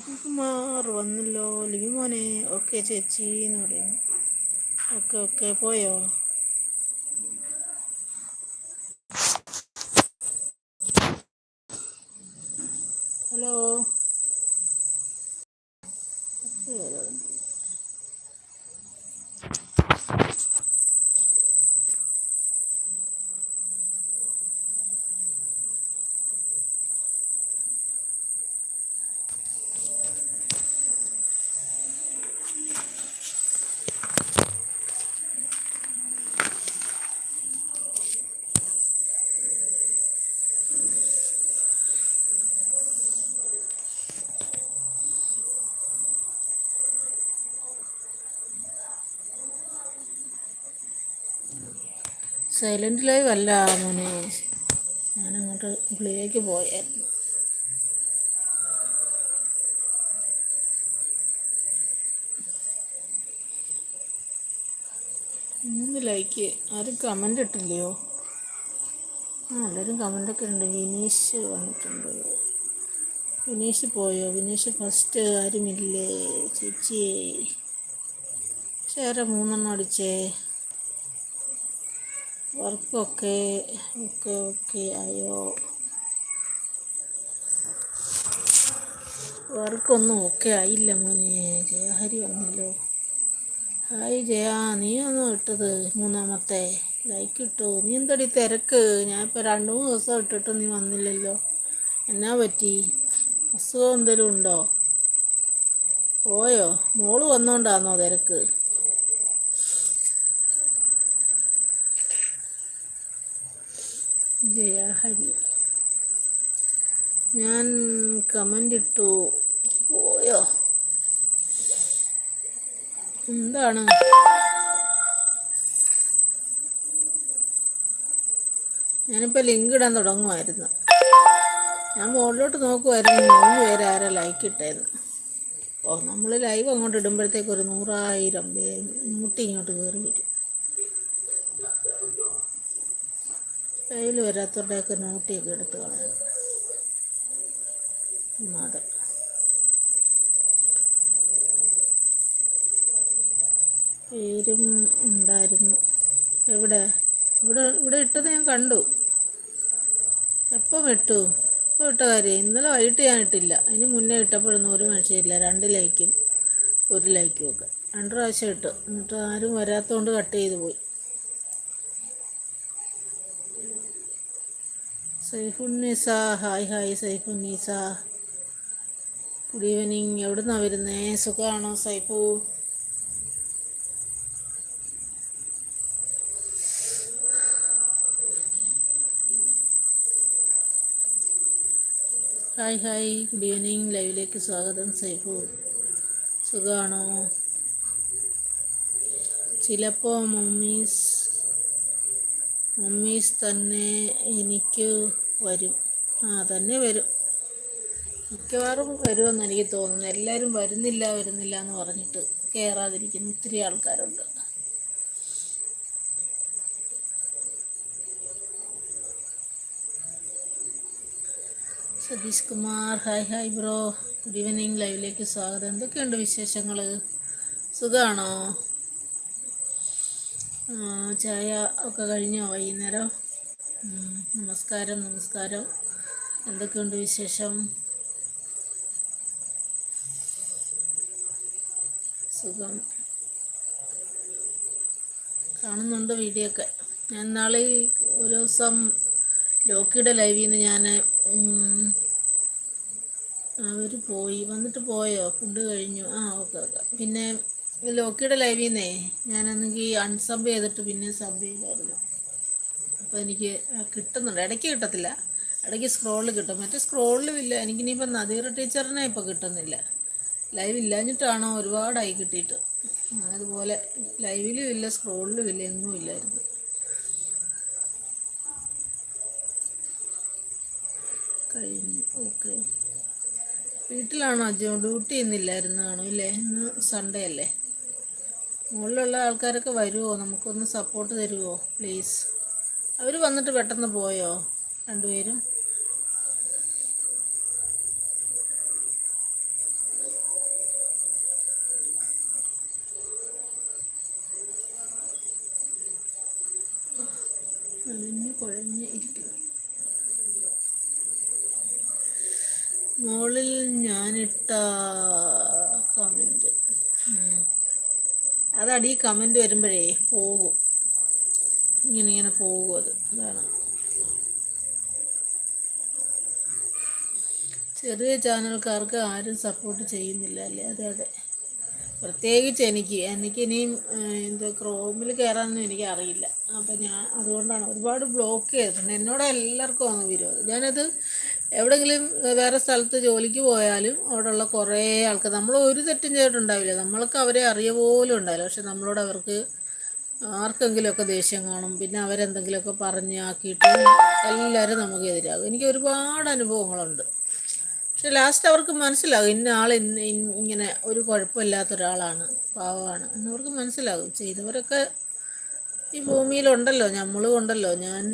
ലിപികുമാർ വന്നല്ലോ. ലിപി മോനെ ഓക്കെ ചേച്ചി എന്ന് പറയുന്നു. ഓക്കെ ഓക്കെ പോയോ? ഹലോ? സൈലന്റ് ലൈവ് അല്ല മോനെ. ഞാനങ്ങോട്ട് ഉള്ളിലേക്ക് പോയായിരുന്നു. മൂന്ന് ലൈക്ക്. ആരും കമന്റ് ഇട്ടില്ലയോ? ആ എല്ലാവരും കമന്റൊക്കെ ഉണ്ട്. വിനീഷ് വന്നിട്ടുണ്ട്. വിനീഷ് പോയോ? വിനീഷ് ഫസ്റ്റ് ആരുമില്ലേ? ചേച്ചിയെ. ഷെയർ മൂന്നെണ്ണം അടിച്ചേ? വർക്കൊക്കെ ഓക്കെ ഓക്കെ ആയോ വർക്കൊന്നും ഓക്കെ ആയില്ല മോനെ. ജയഹരി വന്നല്ലോ. ഹായ് ജയ നീ ഒന്നും ഇട്ടത് മൂന്നാമത്തെ? ലൈക്ക് ഇട്ടോ? നീ എന്തടി തിരക്ക്? ഞാൻ ഇപ്പോൾ രണ്ട് മൂന്ന് ദിവസം ഇട്ടിട്ട് നീ വന്നില്ലല്ലോ. എന്നാ പറ്റി? അസുഖം എന്തെങ്കിലും ഉണ്ടോ? ഓയോ മോൾ വന്നോണ്ടാന്നോ തിരക്ക്? ജയഹരി ഞാൻ കമന്റ് ഇട്ടു. പോയോ? എന്താണ്? ഞാനിപ്പോൾ ലിങ്ക് ഇടാൻ തുടങ്ങുമായിരുന്നു ഞാൻ മുകളിലോട്ട് നോക്കുമായിരുന്നു മൂന്ന് പേര് ആരാ ലൈക്ക് ഇട്ടേന്ന്. ഓ നമ്മൾ ലൈവ് അങ്ങോട്ട് ഇടുമ്പോഴത്തേക്ക് ഒരു നൂറായിരം പേര് നൂറ്റി ഇങ്ങോട്ട് കയറി വരും. ലൈവിൽ വരാത്തവരുടെയൊക്കെ നോട്ടിയൊക്കെ എടുത്ത് കളയണം. അതെ പേരും ഉണ്ടായിരുന്നു. എവിടെ? ഇവിടെ ഇവിടെ ഇട്ടത് ഞാൻ കണ്ടു. എപ്പം ഇട്ടു? ഇപ്പോൾ ഇട്ട കാര്യം ഇന്നലെ വൈകിട്ട് ഞാൻ ഇട്ടില്ല. അതിന് മുന്നേ ഇട്ടപ്പോഴൊന്നും ഒരു മനുഷ്യരില്ല. രണ്ട് ലൈക്കും ഒരു ലൈക്കും ഒക്കെ. രണ്ട് പ്രാവശ്യം ഇട്ടു. എന്നിട്ട് ആരും വരാത്തതുകൊണ്ട് കട്ട് ചെയ്ത് പോയി. Saifunneesa hi hi Saifunneesa good evening എവിടുന്നാ വരുന്നേ? സുഖമാണോ Saifu hi hi. Good evening ലൈവിലേക്ക് സ്വാഗതം സൈഫു സുഖമാണോ ചിലപ്പോ മമ്മീസ് മമ്മീസ് തന്നെ എനിക്ക് വരും. ആ തന്നെ വരും. മിക്കവാറും വരുമെന്ന് എനിക്ക് തോന്നുന്നു. എല്ലാവരും വരുന്നില്ല വരുന്നില്ല എന്ന് പറഞ്ഞിട്ട് കയറാതിരിക്കുന്ന ഒത്തിരി ആൾക്കാരുണ്ട്. Satheesh Kumar hi hi bro. Good evening. ലൈവിലേക്ക് സ്വാഗതം. എന്തൊക്കെയുണ്ട് വിശേഷങ്ങൾ സുഖമാണോ ചായ ഒക്കെ കഴിഞ്ഞോ വൈകുന്നേരം? നമസ്കാരം നമസ്കാരം. എന്തൊക്കെയുണ്ട് വിശേഷം? സുഖം. കാണുന്നുണ്ട് വീഡിയോ ഒക്കെ. ഞാൻ നാളെ ഒരു ദിവസം ലോക്കിയുടെ ലൈവിൽ നിന്ന് ഞാൻ അവർ പോയി. വന്നിട്ട് പോയോ? ഫുഡ് കഴിഞ്ഞു. ആ ഓക്കെ ഓക്കെ. പിന്നെ ലോക്കിയുടെ ലൈവിൽ നിന്നേ ഞാനെന്നെങ്കിൽ അൺസബ് ചെയ്തിട്ട് പിന്നെ സബ് ചെയ്തായിരുന്നു. അപ്പോൾ എനിക്ക് കിട്ടുന്നുണ്ട്. ഇടയ്ക്ക് കിട്ടത്തില്ല. ഇടയ്ക്ക് സ്ക്രോളിൽ കിട്ടും. മറ്റേ സ്ക്രോളിലും ഇല്ല. എനിക്കിനിയിപ്പോൾ നദീറ ടീച്ചറിനെ ഇപ്പോൾ കിട്ടുന്നില്ല. ലൈവ് ഇല്ലാഞ്ഞിട്ടാണോ ഒരുപാടായി കിട്ടിയിട്ട്. അതുപോലെ ലൈവിലും ഇല്ല സ്ക്രോളിലും ഇല്ല എങ്ങും ഇല്ലായിരുന്നു. കഴിഞ്ഞു. ഓക്കെ വീട്ടിലാണോ അജോ? ഡ്യൂട്ടി ഇന്നില്ലായിരുന്നു കാണും ഇല്ലേ? ഇന്ന് സൺഡേ അല്ലേ? മുകളിലുള്ള ആൾക്കാരൊക്കെ വരുമോ നമുക്കൊന്ന് സപ്പോർട്ട് തരുമോ പ്ലീസ് അവർ വന്നിട്ട് പെട്ടെന്ന് പോയോ രണ്ടുപേരും അതിന് കുഴഞ്ഞ് ഇരിക്കുന്നു മുകളിൽ ഞാനിട്ട കമന്റ് അതടി കമന്റ് വരുമ്പോഴേ പോകും. ഇങ്ങനെ ഇങ്ങനെ പോകും അത്. അതാണ്. ചെറിയ ചാനൽക്കാർക്ക് ആരും സപ്പോർട്ട് ചെയ്യുന്നില്ല അല്ലേ? അതെ അതെ. പ്രത്യേകിച്ച് എനിക്ക്. എനിക്ക് ഇനിയും എന്താ ക്രോമിൽ കയറാനൊന്നും എനിക്ക് അറിയില്ല. അപ്പം ഞാൻ അതുകൊണ്ടാണ് ഒരുപാട് ബ്ലോക്ക് ചെയ്തിട്ടുണ്ട്. എന്നോട് എല്ലാവർക്കും അങ്ങ് വിരോധം. ഞാനത് എവിടെയെങ്കിലും വേറെ സ്ഥലത്ത് ജോലിക്ക് പോയാലും അവിടെയുള്ള കുറേ ആൾക്ക് നമ്മൾ ഒരു തെറ്റും ചെയ്തിട്ടുണ്ടാവില്ല. നമ്മൾക്ക് അവരെ അറിയ പോലും ഉണ്ടാവില്ല. പക്ഷെ നമ്മളോട് അവർക്ക് ആർക്കെങ്കിലുമൊക്കെ ദേഷ്യം കാണും. പിന്നെ അവരെന്തെങ്കിലുമൊക്കെ പറഞ്ഞ് ആക്കിയിട്ട് എല്ലാവരും നമുക്ക് എതിരാകും. എനിക്ക് ഒരുപാട് അനുഭവങ്ങളുണ്ട്. പക്ഷെ ലാസ്റ്റ് അവർക്ക് മനസ്സിലാകും ഇന്ന ആൾ ഇങ്ങനെ ഒരു കുഴപ്പമില്ലാത്ത ഒരാളാണ് പാവമാണ് എന്നവർക്ക് മനസ്സിലാകും. ചെയ്തവരൊക്കെ ഈ ഭൂമിയിലുണ്ടല്ലോ നമ്മളും ഉണ്ടല്ലോ. ഞാൻ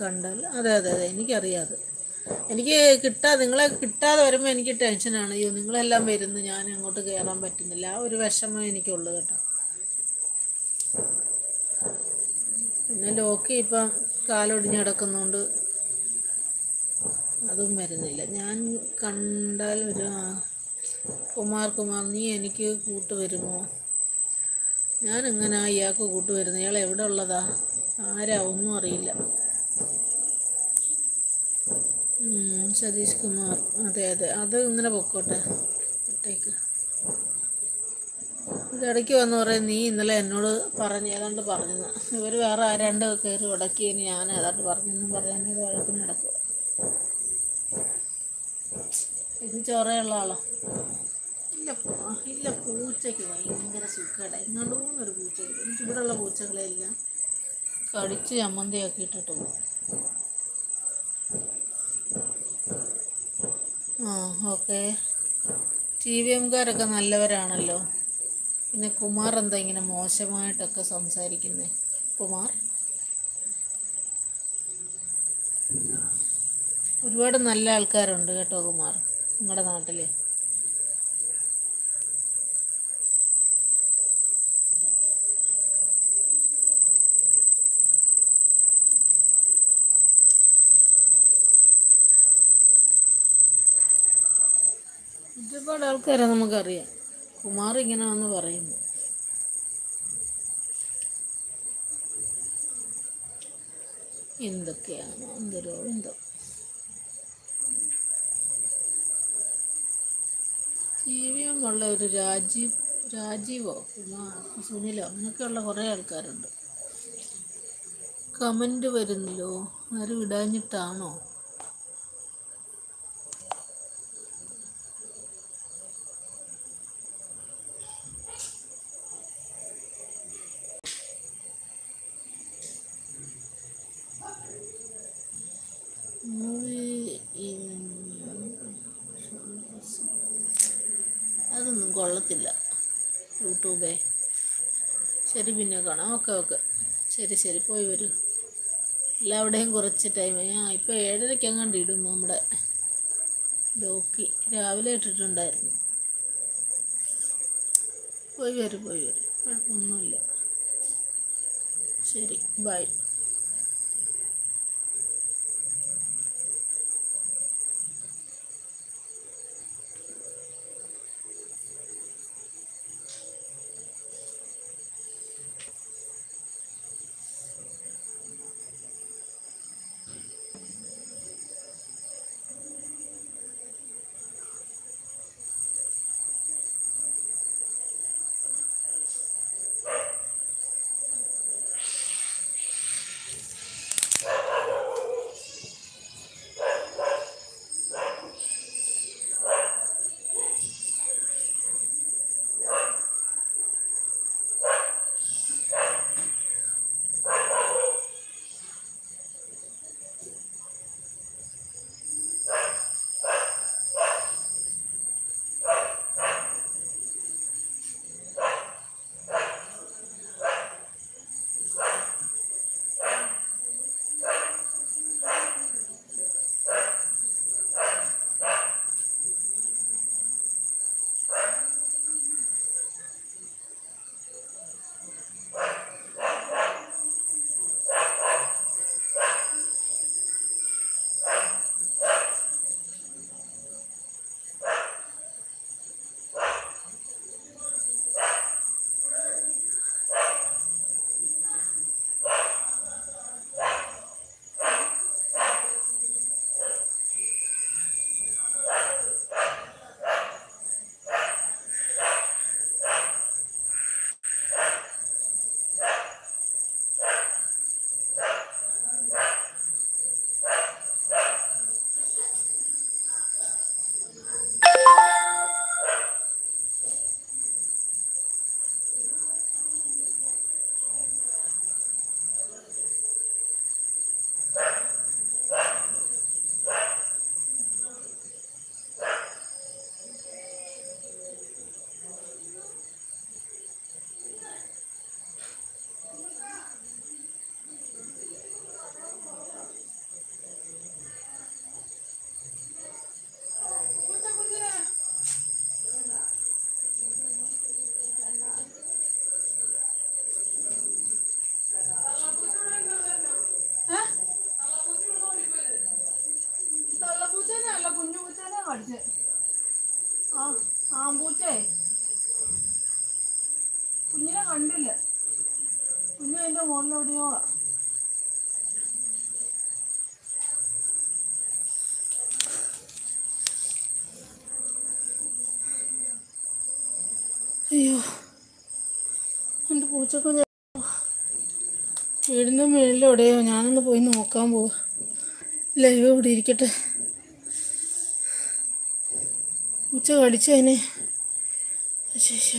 കണ്ടാൽ. അതെ അതെ അതെ എനിക്കറിയാതെ. എനിക്ക് കിട്ടാ നിങ്ങളെ കിട്ടാതെ വരുമ്പോൾ എനിക്ക് ടെൻഷനാണ് അയ്യോ നിങ്ങളെല്ലാം വരുന്ന ഞാൻ അങ്ങോട്ട് കയറാൻ പറ്റുന്നില്ല. ആ ഒരു വിഷമം എനിക്കുള്ളു കേട്ടോ. പിന്നെ ലോക്കി ഇപ്പം കാലൊടിഞ്ഞ് കിടക്കുന്നുണ്ട് അതും വരുന്നില്ല. ഞാൻ കണ്ടാൽ ഒരു കുമാർ കുമാർ നീ എനിക്ക് കൂട്ട് വരുമോ ഞാൻ എങ്ങനെ ഇയാൾക്ക് കൂട്ട് വരുന്നു ഇയാൾ എവിടെ ഉള്ളതാ? ആരാ? ഒന്നും അറിയില്ല. സതീഷ് കുമാർ. അതെ അതെ. അത് ഇങ്ങനെ പൊക്കോട്ടെ. ഇട്ടേക്ക്. ഇടയ്ക്ക് വന്ന് പറയും നീ ഇന്നലെ എന്നോട് പറഞ്ഞു ഏതാണ്ട് പറഞ്ഞത്? ഇവർ വേറെ ആരാണ്ട് കയറി ഉടക്കി ഞാൻ ഏതാണ്ട് പറഞ്ഞെന്നും പറയാനൊരു വഴക്കിന് നടക്കുക ഇത് ചോറയുള്ള ആളോ? ഇല്ല ഇല്ല പൂച്ചയ്ക്ക് ഭയങ്കര സുഖമാണ് എങ്ങോട്ടൊന്നും ഒരു പൂച്ചയ്ക്ക് എനിക്ക് ഇവിടെയുള്ള പൂച്ചകളെല്ലാം കടിച്ച് ചമ്മന്തിയാക്കി ഇട്ടിട്ട് പോകും ആ ഓക്കെ. ടി വി എംകാരൊക്കെ നല്ലവരാണല്ലോ. പിന്നെ കുമാർ എന്താ ഇങ്ങനെ മോശമായിട്ടൊക്കെ സംസാരിക്കുന്നത് കുമാർ? ഒരുപാട് നല്ല ആൾക്കാരുണ്ട് കേട്ടോ കുമാർ നിങ്ങളുടെ നാട്ടിൽ ഒരുപാട് ആൾക്കാരെ നമുക്കറിയാം. കുമാർ ഇങ്ങനെ വന്ന് പറയുന്നു. എന്തൊക്കെയാണ് എന്തൊരു എന്തോ. ജീവിതമുള്ള ഒരു രാജീവ് രാജീവോ സുനിലോ അങ്ങനെയൊക്കെയുള്ള കുറേ ആൾക്കാരുണ്ട്. കമന്റ് വരുന്നല്ലോ ആരും ഇടാഞ്ഞിട്ടാണോ? ശരി പിന്നെ കാണാം. Okay okay. ശരി ശരി. പോയി വരൂ. എല്ലാവിടെയും കുറച്ച് ടൈം ആ ഇപ്പോൾ ഏഴരയ്ക്ക് അങ്ങാണ്ട് ഇടും നമ്മുടെ ലോക്കി രാവിലെ ഇട്ടിട്ടുണ്ടായിരുന്നു. പോയി വരും പോയി വരും. കുഴപ്പമൊന്നുമില്ല. ശരി ബൈ എന്റെ പൂച്ചക്കുഞ്ഞ് വീടിന്റെ മുകളിലെവിടെയോ ഞാനൊന്ന് പോയി നോക്കാൻ പോവാ. ലൈവ് ഇവിടെ ഇരിക്കട്ടെ. പൂച്ച കടിച്ചതിനെ ശേഷോ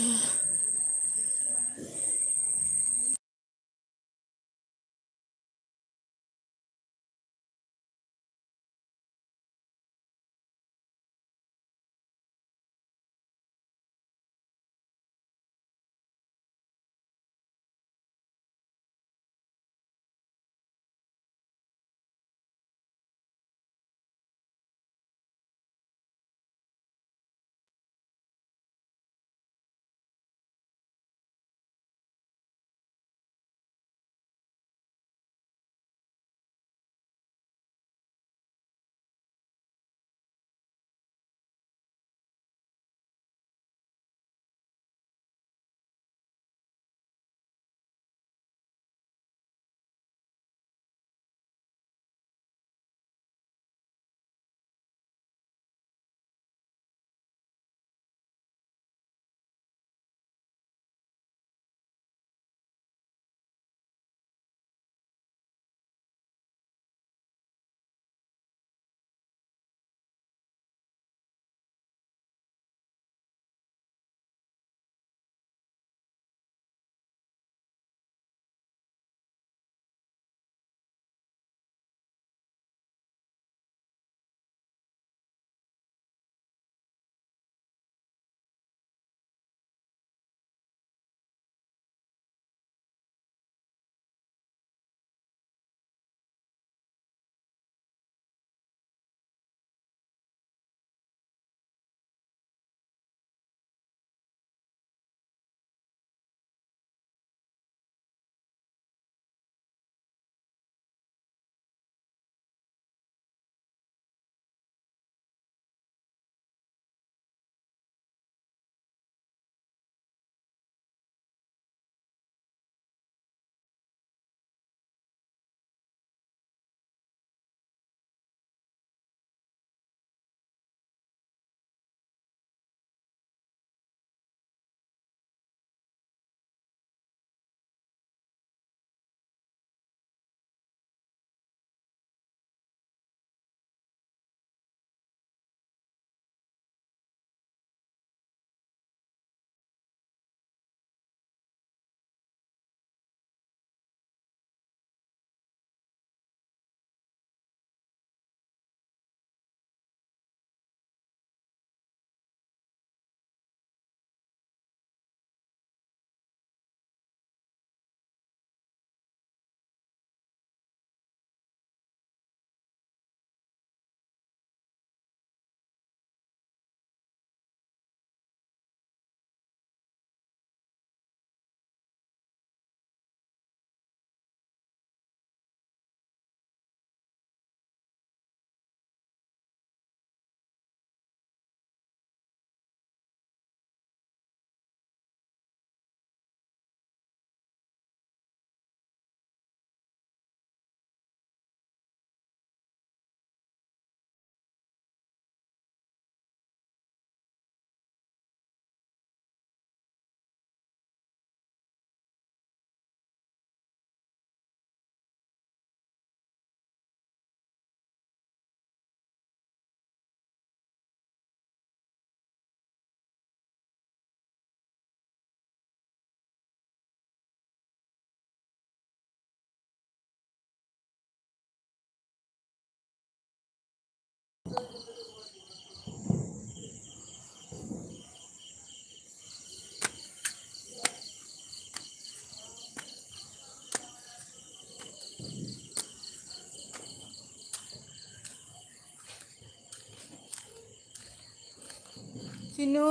ചിന്നു.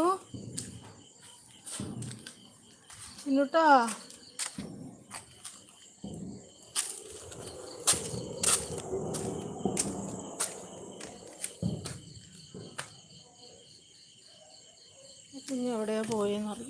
ചിന്നുട്ടാ. കുഞ്ഞ് എവിടെയാ പോയെന്നറിയാം?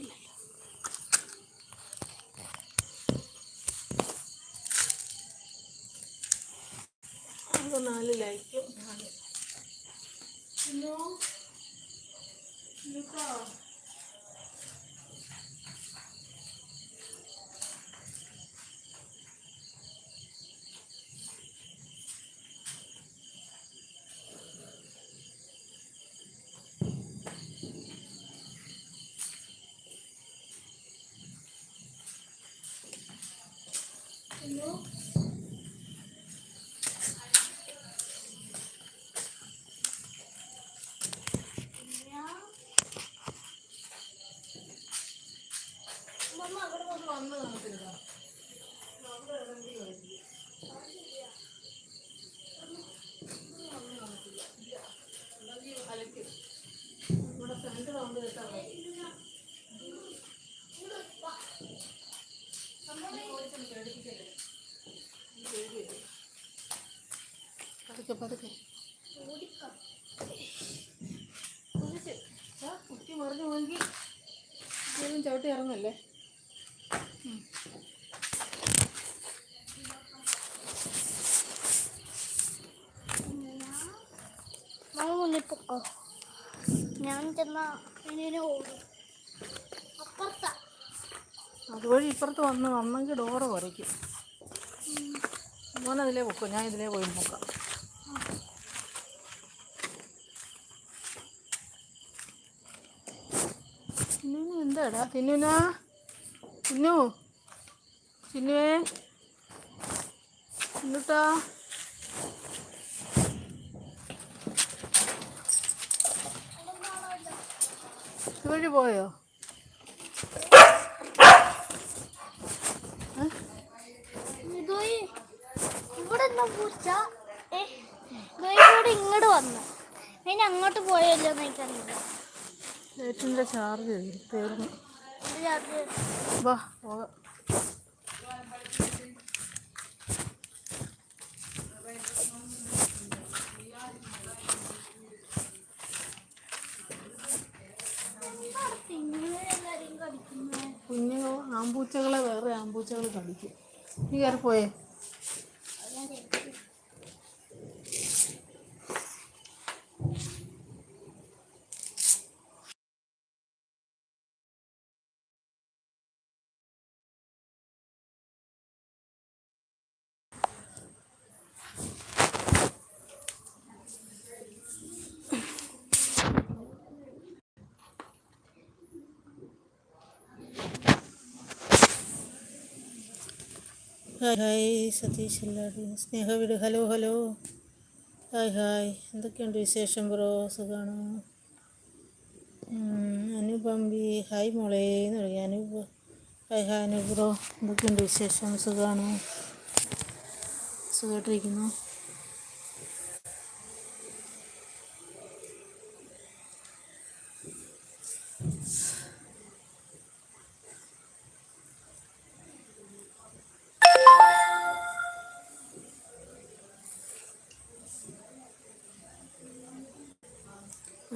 ഹലോ മമ്മ അവിടെ കൊണ്ട് വന്ന് കാണത്തില്ല അവിടെ എവിടെയെങ്കിലും ആയിരിക്കും. അല്ലെങ്കിൽ അലക്കും നമ്മുടെ ഫ്രണ്ട് റൗണ്ട് കേട്ടാ മതി പതുക്കെ മറിഞ്ഞു പോയെങ്കിൽ ചവിട്ടി ഇറങ്ങല്ലേ? പൊക്കോ ഞാൻ ചെന്ന ഓടും അപ്പുറത്താ. അതുവഴി ഇപ്പുറത്ത് വന്ന് വന്നെങ്കിൽ ഡോറ് കുറയ്ക്കും മോനതിലേ അതിലേ പൊക്കോ? ഞാൻ ഇതിലേ പോയി നോക്കാം. തിന്നു എന്താടാ? തിന്നുനാ തിന്നു? ചിന്നുവേ എന്നിട്ടാ ഇതുവഴി പോയോ? ഇവിടെ എന്താ പൂച്ച? ഇങ്ങോട്ട് വന്നു. പിന്നെ അങ്ങോട്ട് പോയല്ലോ എന്ന് എനിക്കറിയില്ല. ലൈറ്റിന്റെ ചാർജ് തീർന്നു. വാ പോകാം. കുഞ്ഞുങ്ങൾ ആമ്പൂച്ചകളെ വേറെ ആമ്പൂച്ചകൾ കടിക്കും. നീ കയറിപ്പോയേ ഹായ് സതീഷ് എല്ലാവരും സ്നേഹ വീട് ഹലോ ഹലോ. Hi hi. എന്തൊക്കെയുണ്ട് വിശേഷം ബ്രോ? സുഖമാണോ അനുപമ്പി ഹായ് മോളെ എന്ന് പറയും. Anupa hi hi Anu bro. എന്തൊക്കെയുണ്ട് വിശേഷം? സുഖമാണോ സുഖമായിട്ടിരിക്കുന്നു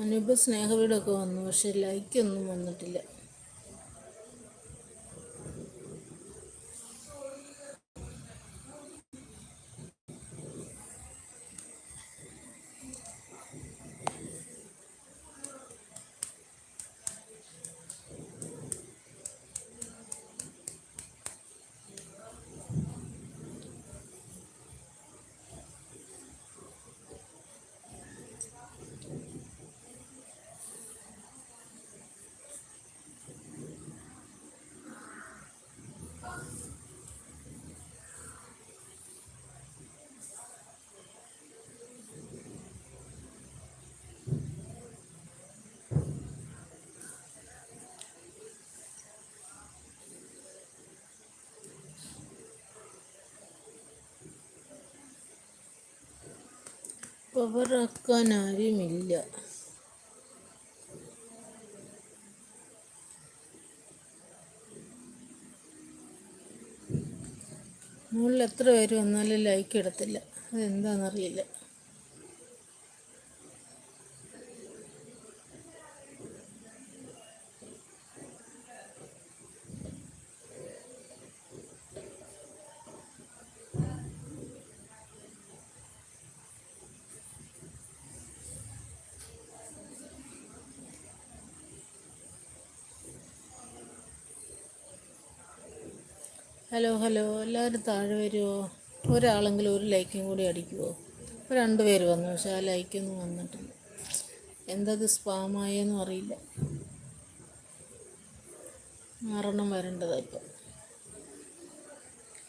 അനൂപ് സ്നേഹ വീടൊക്കെ വന്നു പക്ഷെ ലൈക്കൊന്നും വന്നിട്ടില്ല. പവറാക്കാൻ ആരുമില്ല മുകളിൽ എത്ര പേര് വന്നാലും ലൈക്ക് ഇടത്തില്ല. അതെന്താണെന്നറിയില്ല ഹലോ ഹലോ. എല്ലാവരും താഴെ വരുമോ ഒരാളെങ്കിലും ഒരു ലൈക്കും കൂടി അടിക്കുമോ ഇപ്പോൾ രണ്ട് പേര് വന്നു പക്ഷെ ആ ലൈക്കൊന്നും വന്നിട്ടില്ല. എന്തത് സ്പാമായെന്നും അറിയില്ല. ആറെണ്ണം വരേണ്ടതാണ് ഇപ്പം.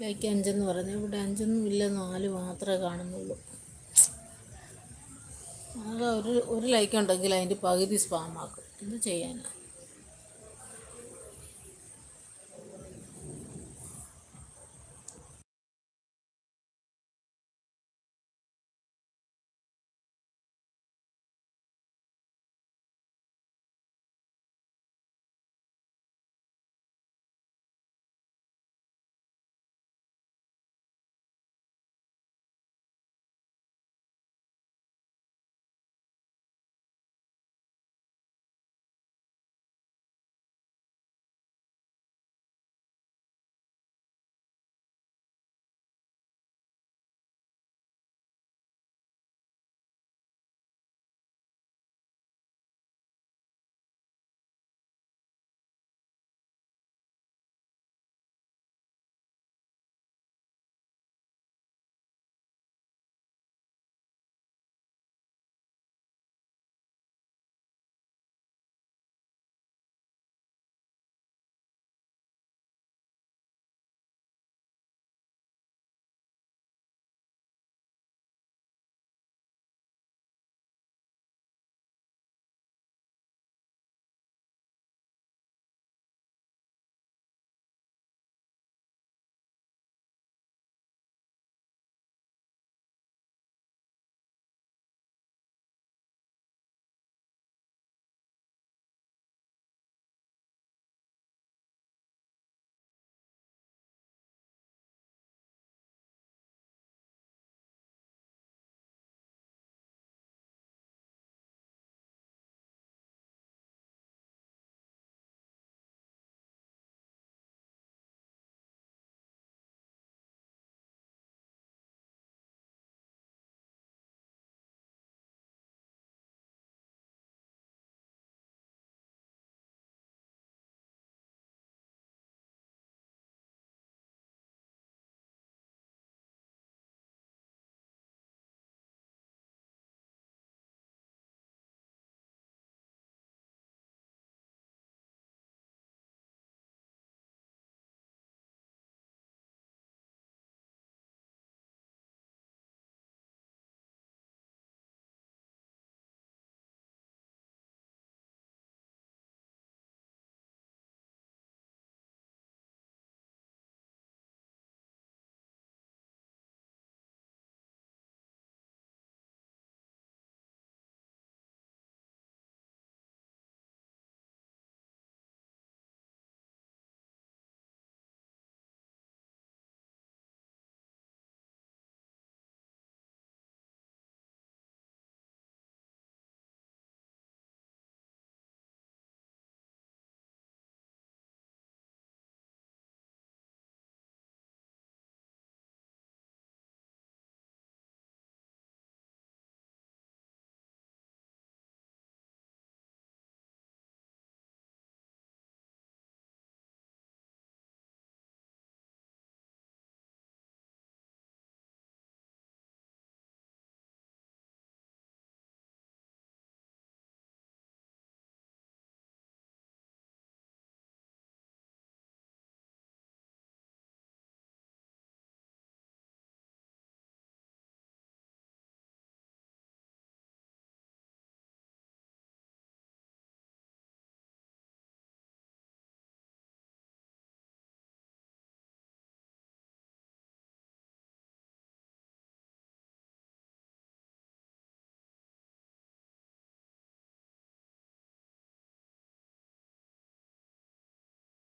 ലൈക്ക് അഞ്ചെന്ന് പറഞ്ഞു ഇവിടെ അഞ്ചൊന്നും ഇല്ല നാല് മാത്രമേ കാണുന്നുള്ളൂ. ആകെ ഒരു ഒരു ലൈക്ക് ഉണ്ടെങ്കിൽ അതിന്റെ പകുതി സ്പാമാക്കും. എന്ത് ചെയ്യാനാണ്